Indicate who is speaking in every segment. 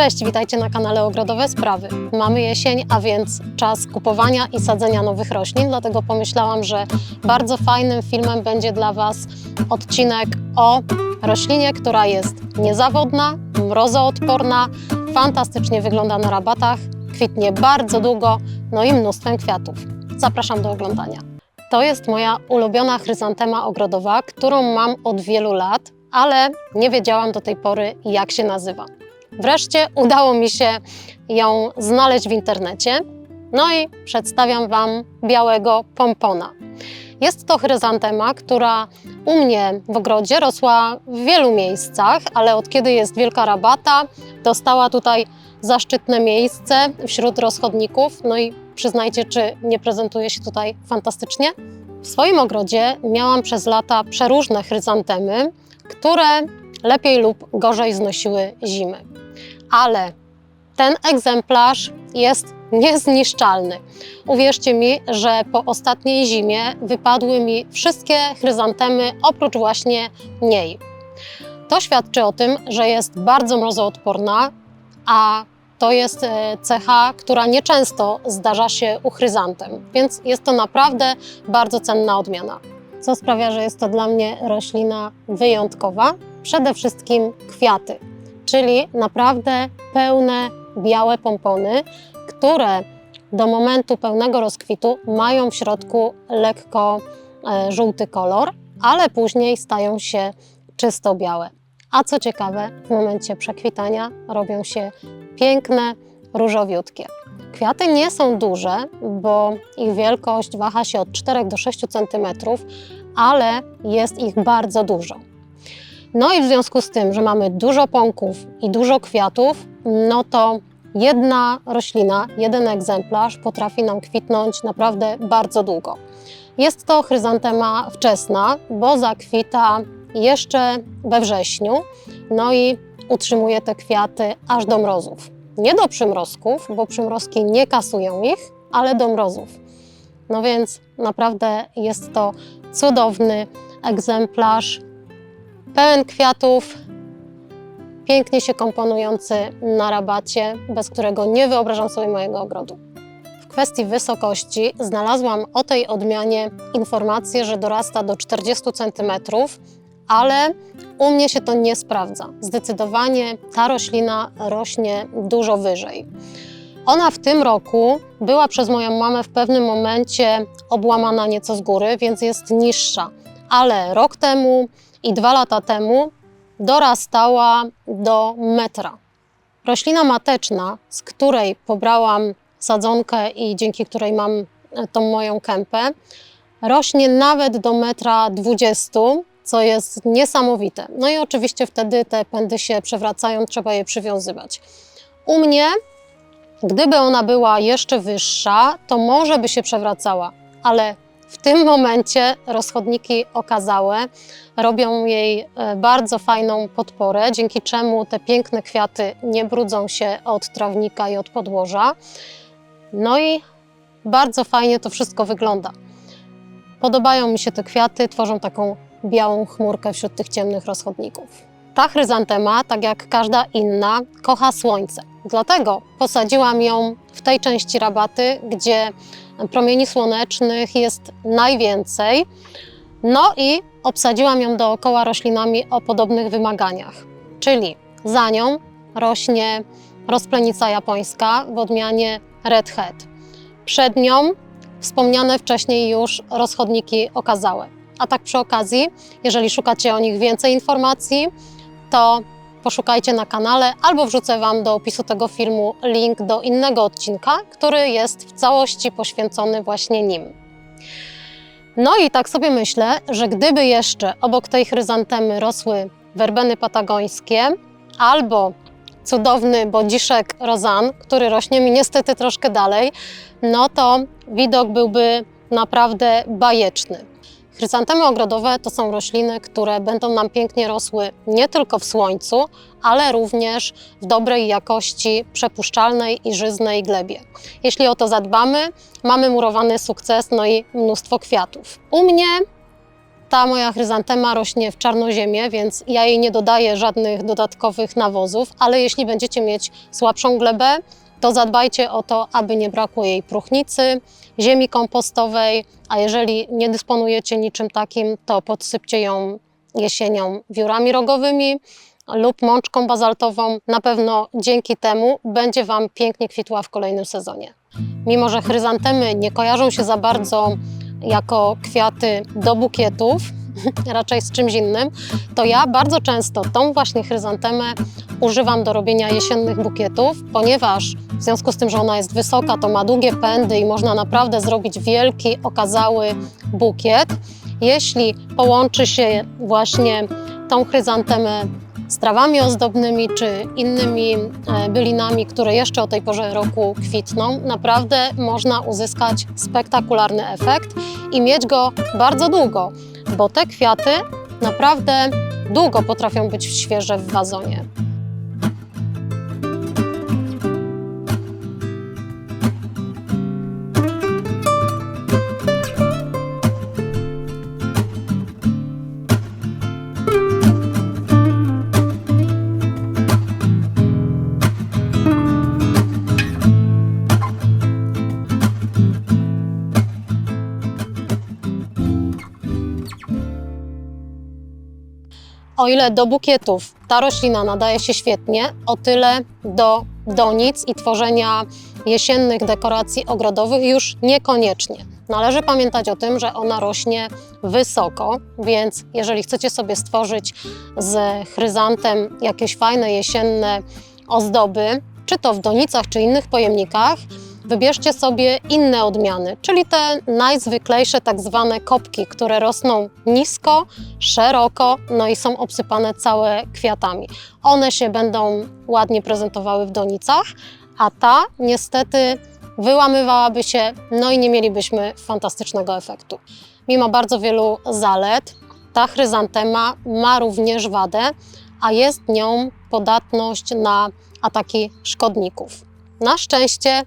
Speaker 1: Cześć, witajcie na kanale Ogrodowe Sprawy. Mamy jesień, a więc czas kupowania i sadzenia nowych roślin, dlatego pomyślałam, że bardzo fajnym filmem będzie dla Was odcinek o roślinie, która jest niezawodna, mrozoodporna, fantastycznie wygląda na rabatach, kwitnie bardzo długo, no i mnóstwem kwiatów. Zapraszam do oglądania. To jest moja ulubiona chryzantema ogrodowa, którą mam od wielu lat, ale nie wiedziałam do tej pory, jak się nazywa. Wreszcie udało mi się ją znaleźć w internecie. No i przedstawiam Wam białego pompona. Jest to chryzantema, która u mnie w ogrodzie rosła w wielu miejscach, ale od kiedy jest wielka rabata, dostała tutaj zaszczytne miejsce wśród rozchodników. No i przyznajcie, czy nie prezentuje się tutaj fantastycznie? W swoim ogrodzie miałam przez lata przeróżne chryzantemy, które lepiej lub gorzej znosiły zimy. Ale ten egzemplarz jest niezniszczalny. Uwierzcie mi, że po ostatniej zimie wypadły mi wszystkie chryzantemy oprócz właśnie niej. To świadczy o tym, że jest bardzo mrozoodporna, a to jest e, cecha, która nieczęsto zdarza się u chryzantem, więc jest to naprawdę bardzo cenna odmiana. Co sprawia, że jest to dla mnie roślina wyjątkowa? Przede wszystkim kwiaty, czyli naprawdę pełne białe pompony, które do momentu pełnego rozkwitu mają w środku lekko e, żółty kolor, ale później stają się czysto białe. A co ciekawe, w momencie przekwitania robią się piękne, różowiutkie. Kwiaty nie są duże, bo ich wielkość waha się od 4 do 6 cm, ale jest ich bardzo dużo. No i w związku z tym, że mamy dużo pąków i dużo kwiatów, no to jedna roślina, jeden egzemplarz potrafi nam kwitnąć naprawdę bardzo długo. Jest to chryzantema wczesna, bo zakwita jeszcze we wrześniu, no i utrzymuje te kwiaty aż do mrozów. Nie do przymrozków, bo przymrozki nie kasują ich, ale do mrozów. No więc naprawdę jest to cudowny egzemplarz, pełen kwiatów, pięknie się komponujący na rabacie, bez którego nie wyobrażam sobie mojego ogrodu. W kwestii wysokości znalazłam o tej odmianie informację, że dorasta do 40 cm, ale u mnie się to nie sprawdza. Zdecydowanie ta roślina rośnie dużo wyżej. Ona w tym roku była przez moją mamę w pewnym momencie obłamana nieco z góry, więc jest niższa, ale rok temu i dwa lata temu dorastała do metra. Roślina mateczna, z której pobrałam sadzonkę i dzięki której mam e, tą moją kępę, rośnie nawet do metra dwudziestu, co jest niesamowite. No i oczywiście wtedy te pędy się przewracają, trzeba je przywiązywać. U mnie, gdyby ona była jeszcze wyższa, to może by się przewracała, ale w tym momencie rozchodniki okazałe robią jej e, bardzo fajną podporę, dzięki czemu te piękne kwiaty nie brudzą się od trawnika i od podłoża. No i bardzo fajnie to wszystko wygląda. Podobają mi się te kwiaty, tworzą taką białą chmurkę wśród tych ciemnych rozchodników. Ta chryzantema, tak jak każda inna, kocha słońce. Dlatego posadziłam ją w tej części rabaty, gdzie promieni słonecznych jest najwięcej. No i obsadziłam ją dookoła roślinami o podobnych wymaganiach. Czyli za nią rośnie rozplenica japońska w odmianie Red Head. Przed nią wspomniane wcześniej już rozchodniki okazałe. A tak przy okazji, jeżeli szukacie o nich więcej informacji, to poszukajcie na kanale albo wrzucę Wam do opisu tego filmu link do innego odcinka, który jest w całości poświęcony właśnie nim. No i tak sobie myślę, że gdyby jeszcze obok tej chryzantemy rosły werbeny patagońskie albo cudowny bodziszek rozan, który rośnie mi niestety troszkę dalej, no to widok byłby naprawdę bajeczny. Chryzantemy ogrodowe to są rośliny, które będą nam pięknie rosły nie tylko w słońcu, ale również w dobrej jakości przepuszczalnej i żyznej glebie. Jeśli o to zadbamy, mamy murowany sukces, no i mnóstwo kwiatów. U mnie Ta moja chryzantema rośnie w czarnoziemie, więc ja jej nie dodaję żadnych dodatkowych nawozów, ale jeśli będziecie mieć słabszą glebę, to zadbajcie o to, aby nie brakło jej próchnicy, ziemi kompostowej, a jeżeli nie dysponujecie niczym takim, to podsypcie ją jesienią wiórami rogowymi lub mączką bazaltową. Na pewno dzięki temu będzie Wam pięknie kwitła w kolejnym sezonie. Mimo, że chryzantemy nie kojarzą się za bardzo jako kwiaty do bukietów, raczej z czymś innym, to ja bardzo często tą właśnie chryzantemę używam do robienia jesiennych bukietów, ponieważ w związku z tym, że ona jest wysoka, to ma długie pędy i można naprawdę zrobić wielki, okazały bukiet. Jeśli połączy się właśnie tą chryzantemę z trawami ozdobnymi czy innymi e, bylinami, które jeszcze o tej porze roku kwitną, naprawdę można uzyskać spektakularny efekt i mieć go bardzo długo, bo te kwiaty naprawdę długo potrafią być świeże w wazonie. O ile do bukietów ta roślina nadaje się świetnie, o tyle do donic i tworzenia jesiennych dekoracji ogrodowych już niekoniecznie. Należy pamiętać o tym, że ona rośnie wysoko, więc jeżeli chcecie sobie stworzyć z chryzantem jakieś fajne jesienne ozdoby, czy to w donicach, czy innych pojemnikach, wybierzcie sobie inne odmiany, czyli te najzwyklejsze tak zwane kopki, które rosną nisko, szeroko, no i są obsypane całe kwiatami. One się będą ładnie prezentowały w donicach, a ta niestety wyłamywałaby się, no i nie mielibyśmy fantastycznego efektu. Mimo bardzo wielu zalet, ta chryzantema ma również wadę, a jest nią podatność na ataki szkodników. Na szczęście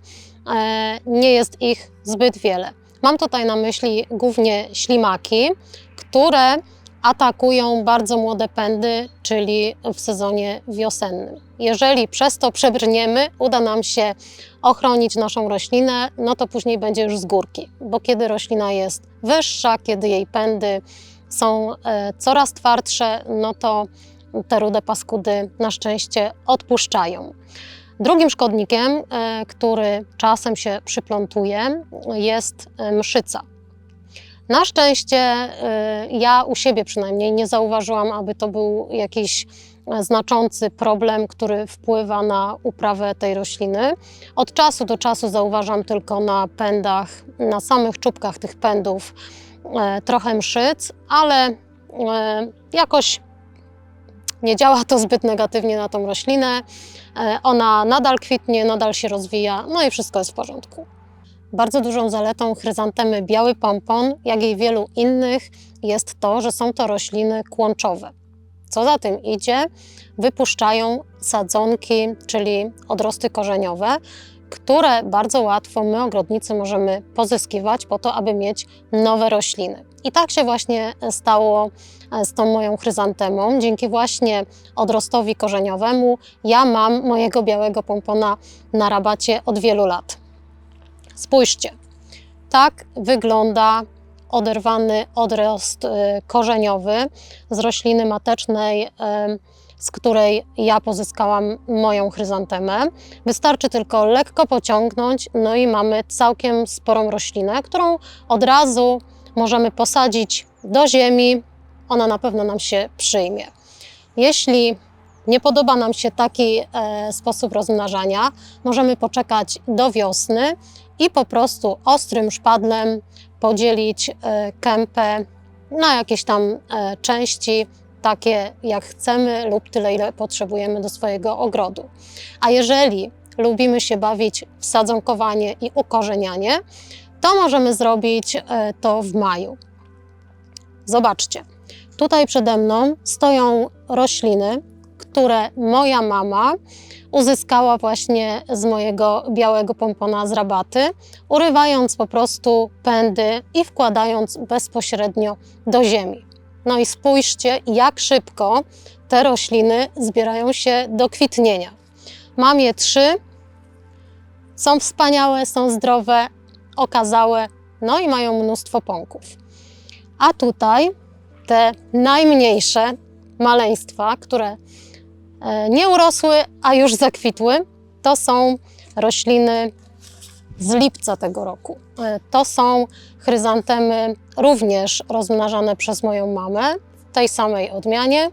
Speaker 1: nie jest ich zbyt wiele. Mam tutaj na myśli głównie ślimaki, które atakują bardzo młode pędy, czyli w sezonie wiosennym. Jeżeli przez to przebrniemy, uda nam się ochronić naszą roślinę, no to później będzie już z górki, bo kiedy roślina jest wyższa, kiedy jej pędy są e, coraz twardsze, no to te rude paskudy na szczęście odpuszczają. Drugim szkodnikiem, e, który czasem się przyplątuje, jest e, mszyca. Na szczęście e, ja u siebie przynajmniej nie zauważyłam, aby to był jakiś znaczący problem, który wpływa na uprawę tej rośliny. Od czasu do czasu zauważam tylko na pędach, na samych czubkach tych pędów trochę mszyc, ale jakoś nie działa to zbyt negatywnie na tą roślinę. E, ona nadal kwitnie, nadal się rozwija, no i wszystko jest w porządku. Bardzo dużą zaletą chryzantemy biały pompon, jak i wielu innych, jest to, że są to rośliny kłączowe. Co za tym idzie, wypuszczają sadzonki, czyli odrosty korzeniowe, które bardzo łatwo my, ogrodnicy, możemy pozyskiwać po to, aby mieć nowe rośliny. I tak się właśnie stało e, z tą moją chryzantemą. Dzięki właśnie odrostowi korzeniowemu ja mam mojego białego pompona na rabacie od wielu lat. Spójrzcie, tak wygląda oderwany odrost e, korzeniowy z rośliny matecznej e, z której ja pozyskałam moją chryzantemę. Wystarczy tylko lekko pociągnąć, no i mamy całkiem sporą roślinę, którą od razu możemy posadzić do ziemi. Ona na pewno nam się przyjmie. Jeśli nie podoba nam się taki e, sposób rozmnażania, możemy poczekać do wiosny i po prostu ostrym szpadlem podzielić e, kępę na jakieś tam e, części, takie jak chcemy lub tyle, ile potrzebujemy do swojego ogrodu. A jeżeli lubimy się bawić w sadzonkowanie i ukorzenianie, to możemy zrobić e, to w maju. Zobaczcie, tutaj przede mną stoją rośliny, które moja mama uzyskała właśnie z mojego białego pompona z rabaty, urywając po prostu pędy i wkładając bezpośrednio do ziemi. No i spójrzcie, jak szybko te rośliny zbierają się do kwitnienia. Mam je trzy, są wspaniałe, są zdrowe, okazałe, no i mają mnóstwo pąków. A tutaj te najmniejsze maleństwa, które e, nie urosły, a już zakwitły, to są rośliny z lipca tego roku. E, To są chryzantemy również rozmnażane przez moją mamę w tej samej odmianie.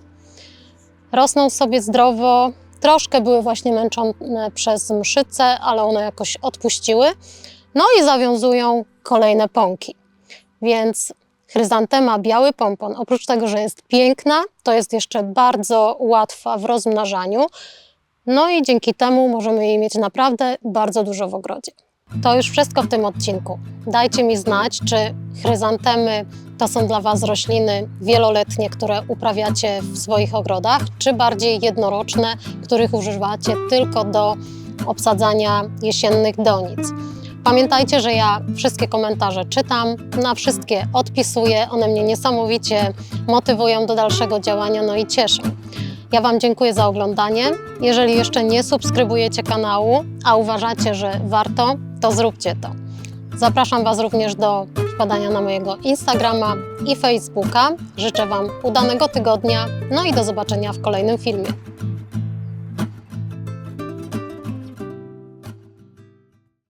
Speaker 1: Rosną sobie zdrowo. Troszkę były właśnie męczone przez mszyce, ale one jakoś odpuściły. No i zawiązują kolejne pąki. Więc chryzantema biały pompon, oprócz tego, że jest piękna, to jest jeszcze bardzo łatwa w rozmnażaniu. No i dzięki temu możemy jej mieć naprawdę bardzo dużo w ogrodzie. To już wszystko w tym odcinku. Dajcie mi znać, czy chryzantemy to są dla Was rośliny wieloletnie, które uprawiacie w swoich ogrodach, czy bardziej jednoroczne, których używacie tylko do obsadzania jesiennych donic. Pamiętajcie, że ja wszystkie komentarze czytam, na wszystkie odpisuję, one mnie niesamowicie motywują do dalszego działania, no i cieszą. Ja Wam dziękuję za oglądanie. Jeżeli jeszcze nie subskrybujecie kanału, a uważacie, że warto, to zróbcie to. Zapraszam Was również do wpadania na mojego Instagrama i Facebooka. Życzę Wam udanego tygodnia, no i do zobaczenia w kolejnym filmie.